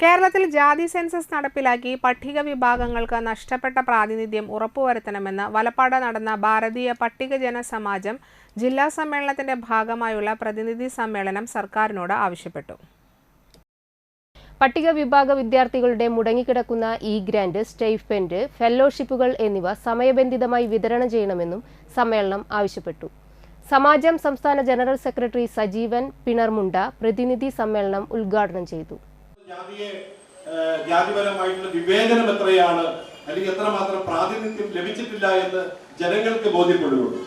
കേരളത്തിൽ ജാതി സെൻസസ് നടപ്പിലാക്കി പട്ടിക വിഭാഗങ്ങൾക്ക് നഷ്ടപ്പെട്ട പ്രാതിനിധ്യം ഉറപ്പുവരുത്തണമെന്ന് വലപ്പാട് നടന്ന ഭാരതീയ പട്ടികജന സമാജം ജില്ലാ സമ്മേളനത്തിന്റെ ഭാഗമായുള്ള പ്രതിനിധി സമ്മേളനം സർക്കാരിനോട് ആവശ്യപ്പെട്ടു. പട്ടിക വിഭാഗ വിദ്യാർത്ഥികളുടെ മുടങ്ങിക്കിടക്കുന്ന ഇ ഗ്രാന്റ് സ്റ്റൈഫൻഡ് ഫെല്ലോഷിപ്പുകൾ എന്നിവ സമയബന്ധിതമായി വിതരണം ചെയ്യണമെന്നും സമ്മേളനം ആവശ്യപ്പെട്ടു. സമാജം സംസ്ഥാന ജനറൽ സെക്രട്ടറി സജീവൻ പിണർമുണ്ട പ്രതിനിധി സമ്മേളനം ഉദ്ഘാടനം ചെയ്തു. ജാതിയെ ജാതിപരമായിട്ടുള്ള വിവേചനം എത്രയാണ്? അല്ലെങ്കിൽ എത്രമാത്രം പ്രാതിനിധ്യം ലഭിച്ചിട്ടില്ല എന്ന് ജനങ്ങൾക്ക് ബോധ്യപ്പെടുകയുള്ളൂ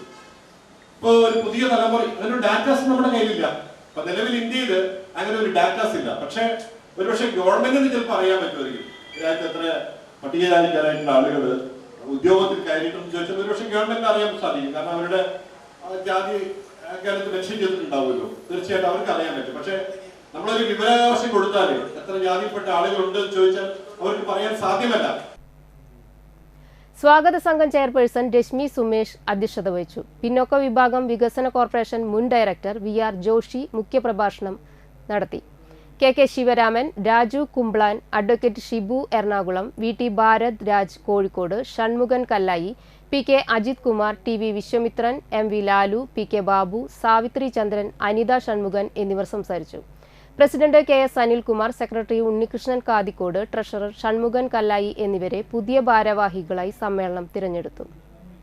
ഇപ്പോ ഒരു പുതിയ തലമുറ അങ്ങനെ ഡാറ്റാസ് നമ്മുടെ കയ്യിലില്ല. അപ്പൊ നിലവിൽ ഇന്ത്യയിൽ അങ്ങനെ ഒരു ഡാറ്റാസ് ഇല്ല. പക്ഷെ ഒരുപക്ഷെ ഗവൺമെന്റിന് ചിലപ്പോൾ അറിയാൻ പറ്റുമായിരിക്കും. ഇതിനകത്ത് എത്ര പട്ടികജാതിക്കാരായിട്ടുള്ള ആളുകൾ ഉദ്യോഗത്തിൽ കയറിയിട്ടെന്ന് ചോദിച്ചാൽ ഒരുപക്ഷെ ഗവൺമെന്റിന് അറിയാൻ സാധിക്കും. കാരണം അവരുടെ ജാതി കാലത്ത് മെൻഷൻ ചെയ്തിട്ടുണ്ടാവുമല്ലോ തീർച്ചയായിട്ടും അവർക്ക് അറിയാൻ പറ്റും. പക്ഷെ നമ്മളൊരു വിവരാവകാശം കൊടുത്താൽ എത്ര ജാതിപ്പെട്ട ആളുകളുണ്ട് എന്ന് ചോദിച്ചാൽ അവർക്ക് പറയാൻ സാധ്യമല്ല. സ്വാഗത സംഘം ചെയർപേഴ്സൺ രശ്മി സുമേഷ് അധ്യക്ഷത വഹിച്ചു. പിന്നോക്ക വിഭാഗം വികസന കോർപ്പറേഷൻ മുൻ ഡയറക്ടർ വി ആർ ജോഷി മുഖ്യപ്രഭാഷണം നടത്തി. K K Sivaraman Raju Kumblan advocate Shibu Ernakulam V T Bharath Raj Kozhikode Shanmughan Kallayi P K Ajith Kumar T V Viswamithran M V Lalu P K Babu Savithri Chandran Anitha Shanmughan എന്നിവർ സംസാരിച്ചു. President K S Anilkumar secretary Unnikrishnan Kathikode treasurer Shanmughan Kallayi എന്നിവരെ പുതിയ ഭാരവാഹികളായി സമ്മേളനം തിരഞ്ഞെടുത്തു.